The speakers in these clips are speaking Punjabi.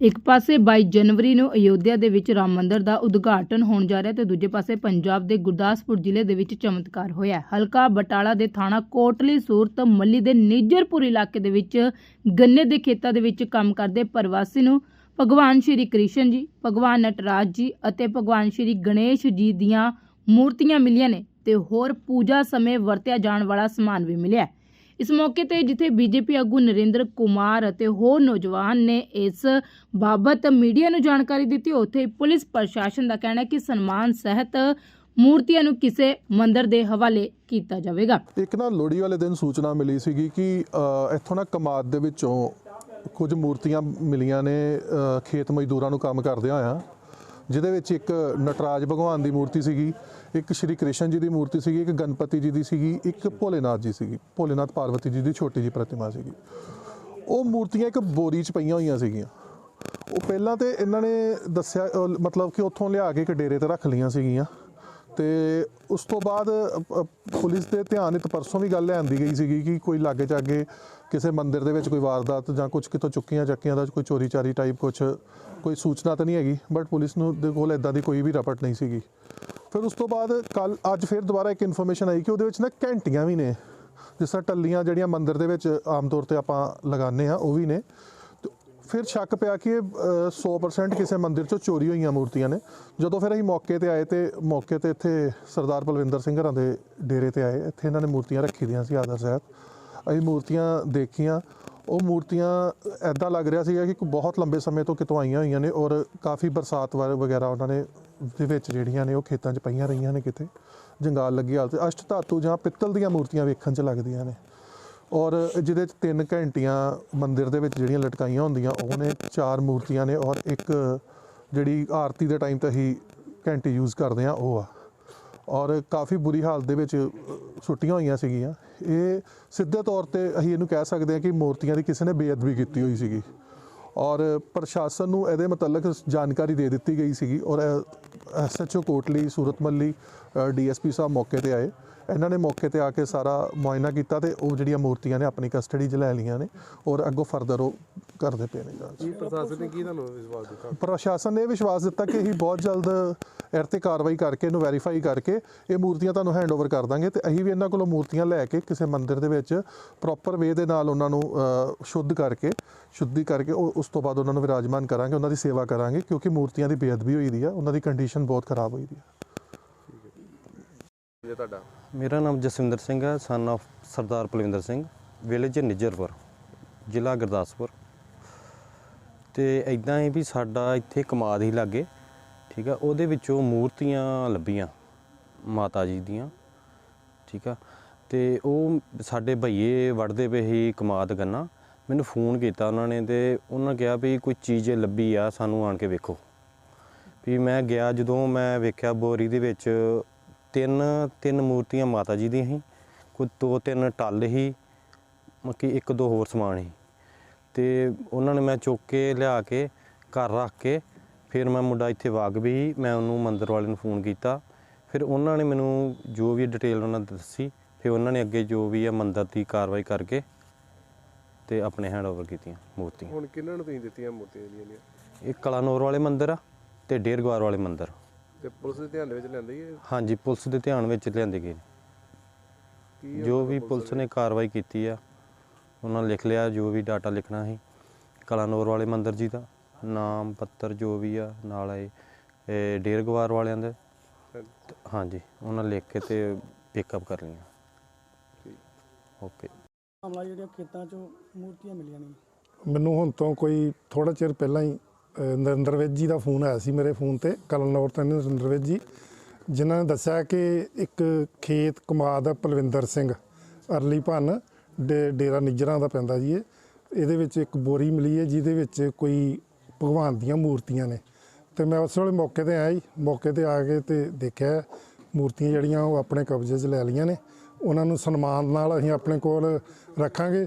ਇੱਕ ਪਾਸੇ 22 ਜਨਵਰੀ ਨੂੰ ਅਯੋਧਿਆ ਦੇ ਵਿੱਚ ਰਾਮ ਮੰਦਿਰ ਦਾ ਉਦਘਾਟਨ ਹੋਣ ਜਾ ਰਿਹਾ ਤੇ ਦੂਜੇ ਪਾਸੇ ਪੰਜਾਬ ਦੇ ਗੁਰਦਾਸਪੁਰ ਜ਼ਿਲ੍ਹੇ ਦੇ ਵਿੱਚ ਚਮਤਕਾਰ ਹੋਇਆ। ਹਲਕਾ ਬਟਾਲਾ ਦੇ ਥਾਣਾ ਕੋਟਲੀ, ਸੂਰਤ, ਮੱਲੀ ਦੇ ਨਿੱਜਰਪੁਰ ਇਲਾਕੇ ਦੇ ਵਿੱਚ ਗੰਨੇ ਦੇ ਖੇਤਾਂ ਦੇ ਵਿੱਚ ਕੰਮ ਕਰਦੇ ਪ੍ਰਵਾਸੀ ਨੂੰ ਭਗਵਾਨ ਸ਼੍ਰੀ ਕ੍ਰਿਸ਼ਨ ਜੀ, ਭਗਵਾਨ ਨਟਰਾਜ ਜੀ ਅਤੇ ਭਗਵਾਨ ਸ਼੍ਰੀ ਗਣੇਸ਼ ਜੀ ਦੀਆਂ ਮੂਰਤੀਆਂ ਮਿਲੀਆਂ ਨੇ ਤੇ ਹੋਰ ਪੂਜਾ ਸਮੇਂ ਵਰਤਿਆ ਜਾਣ ਵਾਲਾ ਸਮਾਨ ਵੀ ਮਿਲਿਆ। ਇਸ ਮੌਕੇ ਤੇ ਜਿੱਥੇ ਬੀਜੇਪੀ ਆਗੂ ਨਰਿੰਦਰ ਕੁਮਾਰ ਅਤੇ ਹੋਰ ਨੌਜਵਾਨ ਨੇ ਇਸ ਬਾਬਤ ਮੀਡੀਆ ਨੂੰ ਜਾਣਕਾਰੀ ਦਿੱਤੀ, ਉੱਥੇ ਪੁਲਿਸ ਪ੍ਰਸ਼ਾਸਨ ਦਾ ਕਹਿਣਾ ਹੈ ਕਿ ਸਨਮਾਨ ਸਹਿਤ ਮੂਰਤੀਆਂ ਨੂੰ ਕਿਸੇ ਮੰਦਿਰ ਦੇ ਹਵਾਲੇ ਕੀਤਾ ਜਾਵੇਗਾ। ਇੱਕ ਨਾ ਲੋੜੀ ਵਾਲੇ ਦਿਨ ਸੂਚਨਾ ਮਿਲੀ ਸੀਗੀ ਕਿ ਇੱਥੋਂ ਨਾ ਕਮਾਦ ਦੇ ਵਿੱਚੋਂ ਕੁਝ ਮੂਰਤੀਆਂ ਮਿਲੀਆਂ ਨੇ ਖੇਤ ਮਜ਼ਦੂਰਾਂ ਨੂੰ ਕੰਮ ਕਰਦਿਆਂ ਹੋਇਆ, ਜਿਹਦੇ ਵਿੱਚ ਇੱਕ ਨਟਰਾਜ ਭਗਵਾਨ ਦੀ ਮੂਰਤੀ ਸੀਗੀ। ਇੱਕ ਸ਼੍ਰੀ ਕ੍ਰਿਸ਼ਨ ਜੀ ਦੀ ਮੂਰਤੀ ਸੀਗੀ, ਇੱਕ ਗਣਪਤੀ ਜੀ ਦੀ ਸੀਗੀ, ਇੱਕ ਭੋਲੇਨਾਥ ਜੀ ਸੀਗੀ, ਭੋਲੇਨਾਥ ਪਾਰਵਤੀ ਜੀ ਦੀ ਛੋਟੀ ਜੀ ਪ੍ਰਤਿਮਾ ਸੀਗੀ। ਉਹ ਮੂਰਤੀਆਂ ਇੱਕ ਬੋਰੀ 'ਚ ਪਈਆਂ ਹੋਈਆਂ ਸੀਗੀਆਂ। ਉਹ ਪਹਿਲਾਂ ਤੇ ਇਹਨਾਂ ਨੇ ਦੱਸਿਆ ਮਤਲਬ ਕਿ ਉੱਥੋਂ ਲਿਆ ਕੇ ਇੱਕ ਡੇਰੇ ਤੇ ਰੱਖ ਲਈਆਂ ਸੀਗੀਆਂ। ਤੇ ਉਸ ਤੋਂ ਬਾਅਦ ਪੁਲਿਸ ਦੇ ਧਿਆਨ ਵਿੱਚ ਪਰਸੋਂ ਵੀ ਗੱਲ ਲਿਆਂਦੀ ਗਈ ਸੀਗੀ ਕਿ ਕੋਈ ਲਾਗੇ ਚਾਗੇ ਕਿਸੇ ਮੰਦਿਰ ਦੇ ਵਿੱਚ ਕੋਈ ਵਾਰਦਾਤ ਜਾਂ ਕੁਝ ਕਿਤੋਂ ਚੁੱਕੀਆਂ ਚੱਕੀਆਂ ਦਾ ਕੋਈ ਚੋਰੀ ਚਾਰੀ ਟਾਈਪ ਕੁਝ ਕੋਈ ਸੂਚਨਾ ਤਾਂ ਨਹੀਂ ਹੈਗੀ ਬਟ ਪੁਲਿਸ ਨੂੰ ਦੇ ਕੋਲ ਇਦਾਂ ਦੀ ਕੋਈ ਵੀ ਰਪਟ ਨਹੀਂ ਸੀਗੀ। ਫਿਰ ਉਸ ਤੋਂ ਬਾਅਦ ਕੱਲ ਅੱਜ ਫਿਰ ਦੁਬਾਰਾ ਇੱਕ ਇਨਫੋਰਮੇਸ਼ਨ ਆਈ ਕਿ ਉਹਦੇ ਵਿੱਚ ਨਾ ਘੰਟੀਆਂ ਵੀ ਨੇ। ਜਿਸ ਤਰ੍ਹਾਂ ਟੱਲੀਆਂ ਜਿਹੜੀਆਂ ਮੰਦਿਰ ਦੇ ਵਿੱਚ ਆਮ ਤੌਰ ਤੇ ਆਪਾਂ ਲਗਾਉਂਦੇ ਆ ਉਹ ਵੀ ਨੇ। ਤੇ ਫਿਰ ਸ਼ੱਕ ਪਿਆ ਕਿ ਇਹ ਅ, 100% ਕਿਸੇ ਮੰਦਿਰ ਚੋਂ ਚੋਰੀ ਹੋਈਆਂ ਮੂਰਤੀਆਂ ਨੇ। ਜਦੋਂ ਫਿਰ ਅਸੀਂ ਮੌਕੇ ਤੇ ਆਏ ਤੇ ਮੌਕੇ ਤੇ ਇੱਥੇ ਸਰਦਾਰ ਬਲਵਿੰਦਰ ਸਿੰਘ ਘਰਾਂ ਦੇ ਡੇਰੇ ਤੇ ਆਏ। ਇੱਥੇ ਇਹਨਾਂ ਨੇ ਮੂਰਤੀਆਂ ਰੱਖੀ ਦੀਆਂ ਸੀ ਆਦਰ ਸਾਹਿਬ। ਅਸੀਂ ਮੂਰਤੀਆਂ ਦੇਖੀਆਂ। ਉਹ ਮੂਰਤੀਆਂ ਐਦਾਂ ਲੱਗ ਰਿਹਾ ਸੀਗਾ ਕਿ ਬਹੁਤ ਲੰਬੇ ਸਮੇਂ ਤੋਂ ਕਿਤੋਂ ਆਈਆਂ ਹੋਈਆਂ ਨੇ ਔਰ ਕਾਫੀ ਬਰਸਾਤ ਵ- ਵਗੈਰਾ ਉਹਨਾਂ ਨੇ ਦੇ ਵਿੱਚ ਜਿਹੜੀਆਂ ਨੇ ਉਹ ਖੇਤਾਂ 'ਚ ਪਈਆਂ ਰਹੀਆਂ ਨੇ ਕਿਤੇ। ਜੰਗਾਲ ਲੱਗੀ ਹਾਲਤ ਅਸ਼ਟ ਧਾਤੂ ਜਾਂ ਪਿੱਤਲ ਦੀਆਂ ਮੂਰਤੀਆਂ ਵੇਖਣ 'ਚ ਲੱਗਦੀਆਂ ਨੇ। ਔਰ ਜਿਹਦੇ 'ਚ ਤਿੰਨ ਘੰਟੀਆਂ ਮੰਦਿਰ ਦੇ ਵਿੱਚ ਜਿਹੜੀਆਂ ਲਟਕਾਈਆਂ ਹੁੰਦੀਆਂ ਉਹ ਨੇ ਚਾਰ ਮੂਰਤੀਆਂ ਨੇ ਔਰ ਇੱਕ ਜਿਹੜੀ ਆਰਤੀ ਦੇ ਟਾਈਮ ਤੇ ਅਸੀਂ ਘੰਟੀ ਯੂਜ਼ ਕਰਦੇ ਆ ਉਹ ਆ। ਔਰ ਕਾਫੀ ਬੁਰੀ ਹਾਲਤ ਦੇ ਵਿੱਚ ਅ, ਸੁੱਟੀਆਂ ਹੋਈਆਂ ਸੀਗੀਆਂ। ਇਹ ਸਿੱਧੇ ਤੌਰ ਤੇ ਅਸੀਂ ਇਹਨੂੰ ਕਹਿ ਸਕਦੇ ਹਾਂ ਕਿ ਮੂਰਤੀਆਂ ਦੀ ਕਿਸੇ ਨੇ ਬੇਅਦਬੀ ਕੀਤੀ ਹੋਈ ਸੀਗੀ। ਔਰ ਪ੍ਰਸ਼ਾਸਨ ਨੂੰ ਇਹਦੇ ਮੁਤਲਕ ਜਾਣਕਾਰੀ ਦੇ ਦਿੱਤੀ ਗਈ ਸੀਗੀ ਔਰ ਐਸਐਚਓ ਕੋਟਲੀ ਸੂਰਤ ਮੱਲੀ ਡੀਐਸਪੀ ਸਾਹਿਬ ਮੌਕੇ ਤੇ ਆਏ। ਇਹਨਾਂ ਨੇ ਮੌਕੇ ਤੇ ਆ ਕੇ ਸਾਰਾ ਮੁਆਇਨਾ ਕੀਤਾ ਤੇ ਉਹ ਜਿਹੜੀਆਂ ਮੂਰਤੀਆਂ ਨੇ ਆਪਣੀ ਕਸਟਡੀ 'ਚ ਲੈ ਲਈਆਂ ਨੇ ਔਰ ਅੱਗੋਂ ਫਰਦਰ ਉਹ ਕਰਦੇ ਪਏ ਨੇ ਜਾਂਚ। ਪ੍ਰਸ਼ਾਸਨ ਨੇ ਕੀ ਤੁਹਾਨੂੰ ਵਿਸ਼ਵਾਸ ਦਿੱਤਾ? ਪ੍ਰਸ਼ਾਸਨ ਨੇ ਵਿਸ਼ਵਾਸ ਦਿੱਤਾ ਕਿ ਅਸੀਂ ਬਹੁਤ ਜਲਦ ਇਹ ਤੇ ਕਾਰਵਾਈ ਕਰਕੇ ਇਹਨੂੰ ਵੈਰੀਫਾਈ ਕਰਕੇ ਇਹ ਮੂਰਤੀਆਂ ਤੁਹਾਨੂੰ ਹੈਂਡਓਵਰ ਕਰ ਦਾਂਗੇ ਤੇ ਅਸੀਂ ਵੀ ਇਹਨਾਂ ਕੋਲੋਂ ਮੂਰਤੀਆਂ ਲੈ ਕੇ ਕਿਸੇ ਮੰਦਿਰ ਦੇ ਵਿੱਚ ਪ੍ਰੋਪਰ ਵੇ ਦੇ ਨਾਲ ਉਹਨਾਂ ਨੂੰ ਸ਼ੁੱਧ ਕਰਕੇ ਸ਼ੁੱਧੀ ਕਰਕੇ ਉਹ ਉਸ ਤੋਂ ਬਾਅਦ ਉਹਨਾਂ ਨੂੰ ਵਿਰਾਜਮਾਨ ਕਰਾਂਗੇ ਉਹਨਾਂ ਦੀ ਸੇਵਾ ਕਰਾਂਗੇ ਕਿਉਂਕਿ ਮੂਰਤੀਆਂ ਦੀ ਬੇਅਦਬੀ ਹੋਈ ਦੀ ਆ ਉਹਨਾਂ ਦੀ ਕੰਡੀਸ਼ਨ ਬਹੁਤ ਖਰਾਬ ਹੋਈ ਦੀ ਆ। ਜੇ ਤੁਹਾਡਾ? ਮੇਰਾ ਨਾਮ ਜਸਵਿੰਦਰ ਸਿੰਘ ਹੈ son of Sardar Palwinder Singh, village Nijjarpur ਜ਼ਿਲ੍ਹਾ ਗੁਰਦਾਸਪੁਰ। ਤੇ ਇਦਾਂ ਹੀ ਵੀ ਸਾਡਾ ਇੱਥੇ ਕਮਾਦ ਹੀ ਲੱਗੇ, ਠੀਕ ਆ, ਉਹਦੇ ਵਿੱਚੋਂ ਮੂਰਤੀਆਂ ਲੱਭੀਆਂ ਮਾਤਾ ਜੀ ਦੀਆਂ, ਠੀਕ ਆ। ਤੇ ਉਹ ਸਾਡੇ ਭਈਏ ਵੜਦੇ ਪਏ ਸੀ ਕਮਾਦ ਗੰਨਾ ਮੈਨੂੰ ਫੋਨ ਕੀਤਾ ਉਹਨਾਂ ਨੇ ਤੇ ਉਹਨਾਂ ਕਿਹਾ ਵੀ ਕੋਈ ਚੀਜ਼ ਲੱਭੀ ਆ, ਸਾਨੂੰ ਆਣ ਕੇ ਵੇਖੋ। ਵੀ ਮੈਂ ਗਿਆ, ਜਦੋਂ ਮੈਂ ਵੇਖਿਆ ਬੋਰੀ ਦੇ ਵਿੱਚ ਤਿੰਨ ਤਿੰਨ ਮੂਰਤੀਆਂ ਮਾਤਾ ਜੀ ਦੀਆਂ ਸੀ। ਕੋਈ ਦੋ ਤਿੰਨ ਟੱਲ ਸੀ। ਮੱਕੀ ਇੱਕ ਦੋ ਹੋਰ ਸਮਾਨ ਸੀ। ਤੇ ਉਹਨਾਂ ਨੇ ਮੈਂ ਚੁੱਕ ਕੇ ਲਿਆ ਕੇ ਘਰ ਰੱਖ ਕੇ ਫਿਰ ਮੈਂ ਮੁੰਡਾ ਇੱਥੇ ਵਾਗ ਵੀ ਮੈਂ ਉਹਨੂੰ ਮੰਦਿਰ ਵਾਲੇ ਨੂੰ ਫੋਨ ਕੀਤਾ। ਫਿਰ ਉਹਨਾਂ ਨੇ ਮੈਨੂੰ ਜੋ ਵੀ ਡਿਟੇਲ ਉਹਨਾਂ ਨੇ ਦੱਸੀ ਫਿਰ ਉਹਨਾਂ ਨੇ ਅੱਗੇ ਜੋ ਵੀ ਹੈ ਮੰਦਿਰ ਦੀ ਕਾਰਵਾਈ ਕਰਕੇ ਤੇ ਆਪਣੇ ਹੈਂਡਓਵਰ ਕੀਤੀਆਂ ਮੂਰਤੀਆਂ। ਹੁਣ ਕਿਹਨਾਂ ਨੂੰ ਤੁਸੀਂ ਦਿੱਤੀਆਂ ਮੂਰਤੀਆਂ ਜਿਹੜੀਆਂ? ਨੇ ਇਹ ਕਲਾਨੌਰ ਵਾਲੇ ਮੰਦਿਰ ਆ ਤੇ ਡੇਰਗਵਾਰ ਵਾਲੇ ਮੰਦਿਰ। ਤੇ ਪੁਲਿਸ ਦੇ ਧਿਆਨ ਦੇ ਵਿੱਚ ਲੈਂਦੀ ਹੈ ਹਾਂਜੀ ਪੁਲਿਸ ਦੇ ਧਿਆਨ ਵਿੱਚ ਲਿਆਂਦੇ ਗਏ। ਕੀ ਜੋ ਵੀ ਪੁਲਿਸ ਨੇ ਕਾਰਵਾਈ ਕੀਤੀ ਆ ਉਹਨਾਂ ਨੇ ਲਿਖ ਲਿਆ ਜੋ ਵੀ ਡਾਟਾ ਲਿਖਣਾ ਸੀ। ਕਲਾਨੌਰ ਵਾਲੇ ਮੰਦਿਰ ਜੀ ਦਾ ਨਾਮ ਪੱਤਰ ਜੋ ਵੀ ਆ ਨਾਲ ਇਹ ਇਹ ਡੇਰਗਵਾਰ ਵਾਲਿਆਂ ਦੇ। ਤੇ ਹਾਂਜੀ ਉਹਨਾਂ ਲਿਖ ਕੇ ਤੇ ਪਿਕਅਪ ਕਰ ਲਈਆਂ। ਓਕੇ। ਮਾਮਲਾ ਜਿਹੜੀਆਂ ਖੇਤਾਂ 'ਚੋਂ ਮੂਰਤੀਆਂ ਮਿਲੀਆਂ ਨੇ। ਮੈਨੂੰ ਹੁਣ ਤੋਂ ਕੋਈ ਥੋੜਾ ਚਿਰ ਪਹਿਲਾਂ ਹੀ ਨਰਿੰਦਰ ਵਿਜ ਜੀ ਦਾ ਫੋਨ ਆਇਆ ਸੀ ਮੇਰੇ ਫੋਨ ਤੇ ਕਲਨੌਰ ਤੋਂ ਨਰਿੰਦਰ ਵਿਜ ਜੀ, ਜਿਨ੍ਹਾਂ ਨੇ ਦੱਸਿਆ ਕਿ ਇੱਕ ਖੇਤ ਕਮਾਦ ਪਲਵਿੰਦਰ ਸਿੰਘ, ਅਰਲੀ ਭੰਨ, ਡੇ- ਡੇਰਾ ਨਿਜਰਾਂ ਦਾ ਪੈਂਦਾ ਜੀ ਇਹ। ਇਹਦੇ ਵਿੱਚ ਇੱਕ ਬੋਰੀ ਮਿਲੀ ਹੈ, ਜਿਹਦੇ ਵਿੱਚ ਕੋਈ ਭਗਵਾਨ ਦੀਆਂ ਮੂਰਤੀਆਂ ਨੇ। ਤੇ ਮੈਂ ਉਸ ਵੇਲੇ ਮੌਕੇ ਤੇ ਆਇਆ ਜੀ, ਮੌਕੇ ਤੇ ਆ ਕੇ ਤੇ ਦੇਖਿਆ, ਮੂਰਤੀਆਂ ਜਿਹੜੀਆਂ ਉਹ ਆਪਣੇ ਕਬਜ਼ੇ 'ਚ ਲੈ ਲਈਆਂ ਨੇ। ਉਹਨਾਂ ਨੂੰ ਸਨਮਾਨ ਨਾਲ ਅਸੀਂ ਆਪਣੇ ਕੋਲ ਰੱਖਾਂਗੇ।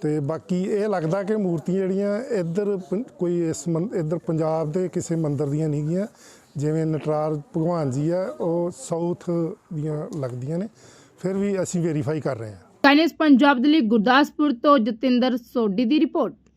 ਤੇ ਬਾਕੀ ਇਹ ਲੱਗਦਾ ਕਿ ਮੂਰਤੀਆਂ ਜਿਹੜੀਆਂ ਇੱਧਰ ਪੰ- ਕੋਈ ਇਸ ਮੰ- ਇੱਧਰ ਪੰਜਾਬ ਦੇ ਕਿਸੇ ਮੰਦਿਰ ਦੀਆਂ ਨਹੀਂ ਗੀਆਂ। ਜਿਵੇਂ ਨਟਰਾਜ ਭਗਵਾਨ ਜੀ ਆ, ਉਹ ਸਾਊਥ ਦੀਆਂ ਲੱਗਦੀਆਂ ਨੇ। ਫਿਰ ਵੀ ਅਸੀਂ ਵੈਰੀਫਾਈ ਕਰ ਰਹੇ ਹਾਂ। ਕਾਈਨਸ ਪੰਜਾਬ ਦੇ ਲਈ ਗੁਰਦਾਸਪੁਰ ਤੋਂ ਜਤਿੰਦਰ ਸੋਢੀ ਦੀ ਰਿਪੋਰਟ